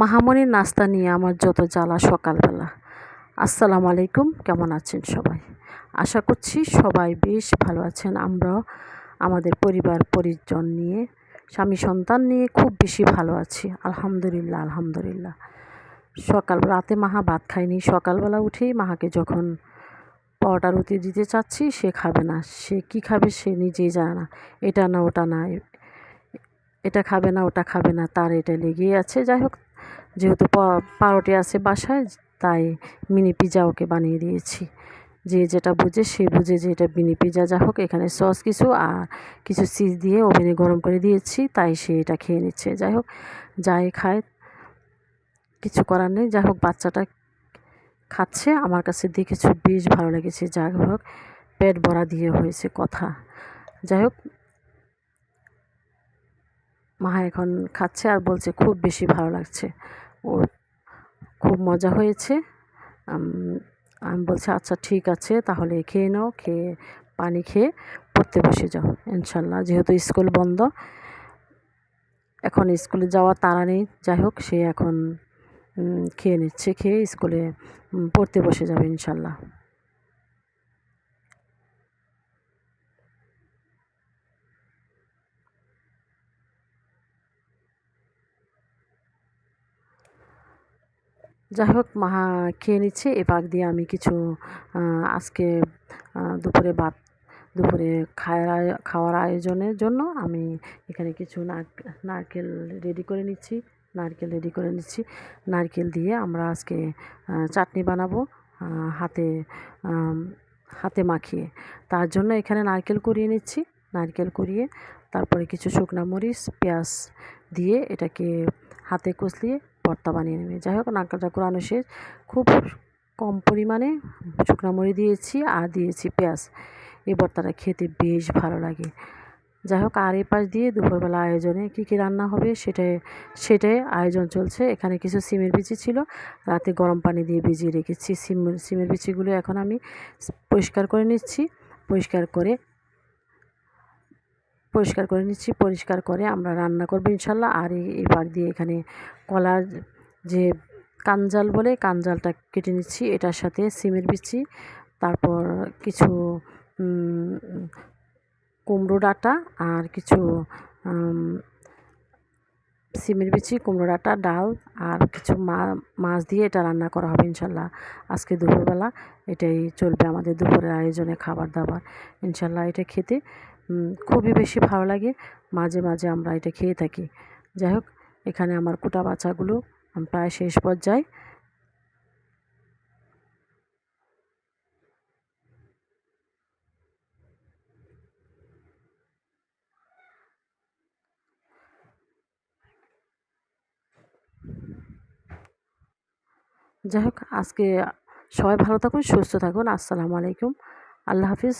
মাহামনির নাস্তা নিয়ে আমার যত জ্বালা সকালবেলা। আসসালামু আলাইকুম, কেমন আছেন সবাই? আশা করছি সবাই বেশ ভালো আছেন। আমরা আমাদের পরিবার, পরিজন নিয়ে, স্বামী সন্তান নিয়ে খুব বেশি ভালো আছি। আলহামদুলিল্লাহ আলহামদুলিল্লাহ। সকাল, রাতে মাহা ভাত খায়নি সকালবেলা উঠেই মাহাকে যখন পরোটা রুটি দিতে চাচ্ছি, সে খাবে না। সে কি খাবে সে নিজেই জানে না। এটা না, ওটা না এটা খাবে না, ওটা খাবে না, তার এটা লেগেই আছে। যাই হোক যেহেতু পাউরুটি আছে বাসায়, তাই মিনি পিজা ওকে বানিয়ে দিয়েছি। যে যেটা বুঝে সে বুঝে যে এটা মিনি পিজা, যা হোক, এখানে সস কিছু আর কিছু চিজ দিয়ে ওভেনে গরম করে দিয়েছি, তাই সে এটা খেয়ে নিচ্ছে। যাই হোক, যাই খায়, কিছু করার নেই। যাই হোক, বাচ্চাটা খাচ্ছে। আমার কাছে দেখেছ, বেশ ভালো লেগেছে। যাই হোক, পেট ভরা দিয়ে হয়েছে কথা। যাই হোক মা এখন খাচ্ছে আর বলছে, খুব বেশি ভালো লাগছে। ওর খুব মজা হয়েছে। আমি বলছি আচ্ছা ঠিক আছে, তাহলে খেয়ে নাও, খেয়ে পানি খেয়ে পড়তে বসে যাও, ইনশাল্লাহ। যেহেতু স্কুল বন্ধ, এখন স্কুলে যাওয়ার তাড়া নেই। যাই হোক, সে এখন খেয়ে নিচ্ছে, খেয়ে স্কুলে পড়তে বসে যাবে, ইনশাল্লাহ। যাই হোক মাহা খেয়ে নিচ্ছে। এ পাক দিয়ে আমি কিছু আজকে দুপুরে ভাত, দুপুরে খাওয়ার খাওয়ার আয়োজনের জন্য আমি এখানে কিছু নারকেল রেডি করে নিচ্ছি, নারকেল রেডি করে নিচ্ছি। নারকেল দিয়ে আমরা আজকে চাটনি বানাবো হাতে হাতে মাখিয়ে। তার জন্য এখানে নারকেল কুড়িয়ে নিচ্ছি, নারকেল কুড়িয়ে, তারপরে কিছু শুকনো মরিচ, পেঁয়াজ দিয়ে এটাকে হাতে কষলিয়ে ভর্তা বানিয়ে নেবে। যাই হোক নারকেলটা কোরানো শেষ। খুব কম পরিমাণে শুকনো মরি দিয়েছি আর দিয়েছি পেঁয়াজ। এই ভর্তাটা খেতে বেশ ভালো লাগে। যাই হোক, আর এই পাশ দিয়ে দুপুরবেলা আয়োজনে কী কী রান্না হবে সেটাই সেটাই আয়োজন চলছে। এখানে কিছু সিমের বিচি ছিল। রাতে গরম পানি দিয়ে ভিজিয়ে রেখেছি। সিম, সিমের বিচিগুলো এখন আমি পরিষ্কার করে নিচ্ছি। পরিষ্কার করে পরিষ্কার করে নিচ্ছি, পরিষ্কার করে আমরা রান্না করব ইনশাল্লাহ। আর এই পাক দিয়ে এখানে কলার যে কাঞ্জাল বলে কাঞ্জালটা কেটে নিচ্ছি। এটার সাথে সিমের বিচি, তারপর কিছু কুমড়ো ডাঁটা আর কিছু সিমের বিচি কুমড়ো ডাঁটা ডাল আর কিছু মা, মাছ দিয়ে এটা রান্না করা হবে ইনশাল্লাহ। আজকে দুপুরবেলা এটাই চলবে আমাদের দুপুরের আয়োজনে খাবার দাবার। ইনশাল্লাহ এটা খেতে খুবই বেশি ভালো লাগে। মাঝে মাঝে আমরা এটা খেয়ে থাকি। যাই হোক, এখানে আমার কুটা বাচ্চাগুলো প্রায় শেষ পর্যায়ে। যাই হোক, আজকে সবাই ভালো থাকুন, সুস্থ থাকুন। আসসালামু আলাইকুম। আল্লাহ হাফিজ।